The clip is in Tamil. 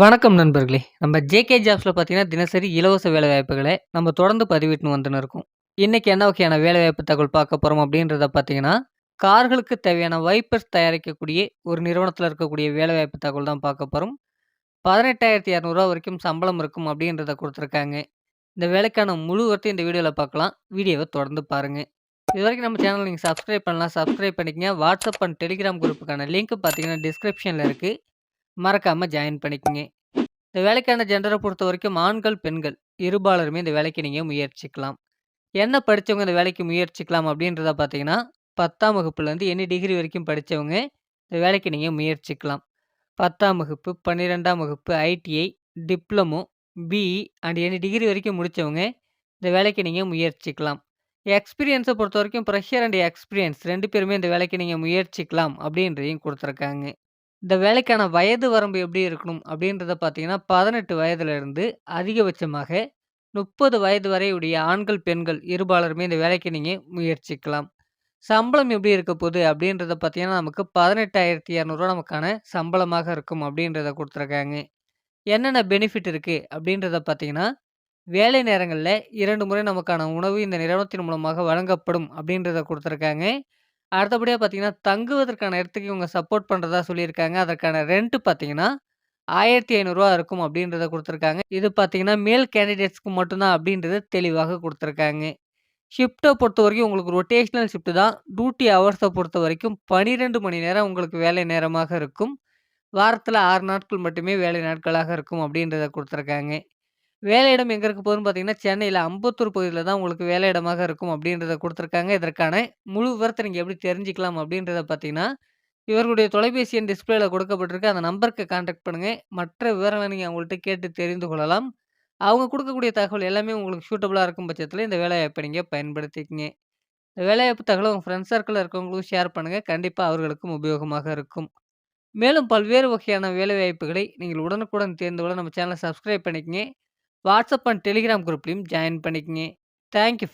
வணக்கம் நண்பர்களே! நம்ம ஜேகே ஜாப்ஸில் பார்த்தீங்கன்னா, தினசரி இலவச வேலைவாய்ப்புகளை நம்ம தொடர்ந்து பதிவிட்டுன்னு வந்துன்னு இருக்கோம். இன்றைக்கி என்ன வகையான வேலைவாய்ப்பு தகவல் பார்க்க போகிறோம் அப்படின்றத பார்த்தீங்கன்னா, கார்களுக்கு தேவையான வைப்பர்ஸ் தயாரிக்கக்கூடிய ஒரு நிறுவனத்தில் இருக்கக்கூடிய வேலைவாய்ப்பு தகவல் தான் பார்க்க போகிறோம் பதினெட்டாயிரத்தி இரநூறுவா வரைக்கும் சம்பளம் இருக்கும் அப்படின்றத கொடுத்துருக்காங்க இந்த வேலைக்கான முழு விவரத்தையும் இந்த வீடியோவில் பார்க்கலாம். வீடியோவை தொடர்ந்து பாருங்க. இதுவரைக்கும் நம்ம சேனல் நீங்கள் சப்ஸ்கிரைப் பண்ணலாம், சப்ஸ்கிரைப் பண்ணிக்கங்க. வாட்ஸ்அப் அண்ட் டெலிகிராம் குரூப்புக்கான லிங்க் பார்த்தீங்கன்னா, டிஸ்கிரிப்ஷனில் இருக்குது மறக்காம ஜாயின் பண்ணிக்கோங்க இந்த வேலைக்கான ஜென்ர பொறுத்த வரைக்கும் ஆண்கள், பெண்கள் இருபாலருமே இந்த வேலைக்கு நீங்கள் முயற்சிக்கலாம். என்ன படித்தவங்க இந்த வேலைக்கு முயற்சிக்கலாம் அப்படின்றத பார்த்தீங்கன்னா, 10ஆம் வகுப்புலேருந்து என்ன டிகிரி வரைக்கும் படித்தவங்க இந்த வேலைக்கு நீங்கள் முயற்சிக்கலாம். 10ஆம் வகுப்பு, 12ஆம் வகுப்பு, ITI, diploma, BE and any degree வரைக்கும் முடித்தவங்க இந்த வேலைக்கு நீங்கள் முயற்சிக்கலாம். எக்ஸ்பீரியன்ஸை பொறுத்த வரைக்கும் ப்ரெஷர் அண்ட் எக்ஸ்பீரியன்ஸ் ரெண்டு பேருமே இந்த வேலைக்கு நீங்கள் முயற்சிக்கலாம் அப்படின்றதையும் கொடுத்துருக்காங்க இந்த வேலைக்கான வயது வரம்பு எப்படி இருக்கணும் அப்படின்றத பார்த்தீங்கன்னா, 18 வயதிலிருந்து அதிகபட்சமாக 30 வயது வரை உடைய ஆண்கள், பெண்கள் இருபாலருமே இந்த வேலைக்கு நீங்கள் முயற்சிக்கலாம். சம்பளம் எப்படி இருக்க போகுது அப்படின்றத பார்த்தீங்கன்னா, நமக்கு பதினெட்டாயிரத்தி இரநூறுவா நமக்கான சம்பளமாக இருக்கும் அப்படின்றத கொடுத்துருக்காங்க என்னென்ன பெனிஃபிட் இருக்குது அப்படின்றத பார்த்தீங்கன்னா, வேலை நேரங்களில் இரண்டு முறை நமக்கான உணவு இந்த நிறுவனத்தின் மூலமாக வழங்கப்படும் அப்படின்றத கொடுத்துருக்காங்க அடுத்தபடியா பார்த்தீங்கன்னா, தங்குவதற்கான இடத்துக்கு இவங்க சப்போர்ட் பண்றதா சொல்லியிருக்காங்க. அதற்கான ரென்ட் பார்த்தீங்கன்னா, ரூ. 1,500 இருக்கும் அப்படின்றத கொடுத்துருக்காங்க இது பார்த்தீங்கன்னா, மேல் கேண்டிடேட்ஸ்க்கு மட்டும் தான் அப்படின்றத தெளிவாக குடுத்துருக்காங்க. ஷிஃப்ட்ட பொறுத்தவரைக்கும் உங்களுக்கு ரொட்டேஷனல் ஷிஃப்ட் தான். டியூட்டி ஹவர்ஸ பொறுத்தவரைக்கும் 12 மணி நேரம் உங்களுக்கு வேலை நேரமாக இருக்கும். வாரத்தில 6 நாட்கள் மட்டுமே வேலை நாட்களாக இருக்கும் அப்படின்றத கொடுத்துருக்காங்க வேலையிடம் எங்க இருக்க போகுதுன்னு பார்த்தீங்கன்னா, சென்னையில அம்பத்தூர் பகுதியில தான் உங்களுக்கு வேலையிடமாக இருக்கும் அப்படின்றத குடுத்துருக்காங்க. இதற்கான முழு விவரத்த நீங்க எப்படி தெரிஞ்சுக்கலாம் அப்படின்றத பார்த்தீங்கன்னா, இவர்களுடைய தொலைபேசி எண் டிஸ்ப்ளேல கொடுக்கப்பட்டிருக்கு. அந்த நம்பருக்கு கான்டாக்ட் பண்ணுங்க. மற்ற விவரங்கள நீங்க அவங்கள்ட்ட கேட்டு தெரிந்து கொள்ளலாம். அவங்க குடுக்கக்கூடிய தகவல் எல்லாமே உங்களுக்கு சூட்டபுளாக இருக்கும் பட்சத்தில இந்த வேலைவாய்ப்ப நீங்க பயன்படுத்திக்கங்க. இந்த வேலைவாய்ப்பு தகவல உங்க ஃப்ரெண்ட்ஸ் சர்க்கிள்ல இருக்கவங்களுக்கும் ஷேர் பண்ணுங்க. கண்டிப்பா அவர்களுக்கும் உபயோகமாக இருக்கும். மேலும் பல்வேறு வகையான வேலைவாய்ப்புகளை நீங்கள் உடனுக்குடன் தெரிந்து கொள்ள நம்ம சேனல சப்ஸ்கிரைப் பண்ணிக்கங்க. வாட்ஸ்அப் அண்ட் டெலிகிராம் குரூப்லயும் ஜாயின் பண்ணிக்கங்க. Thank you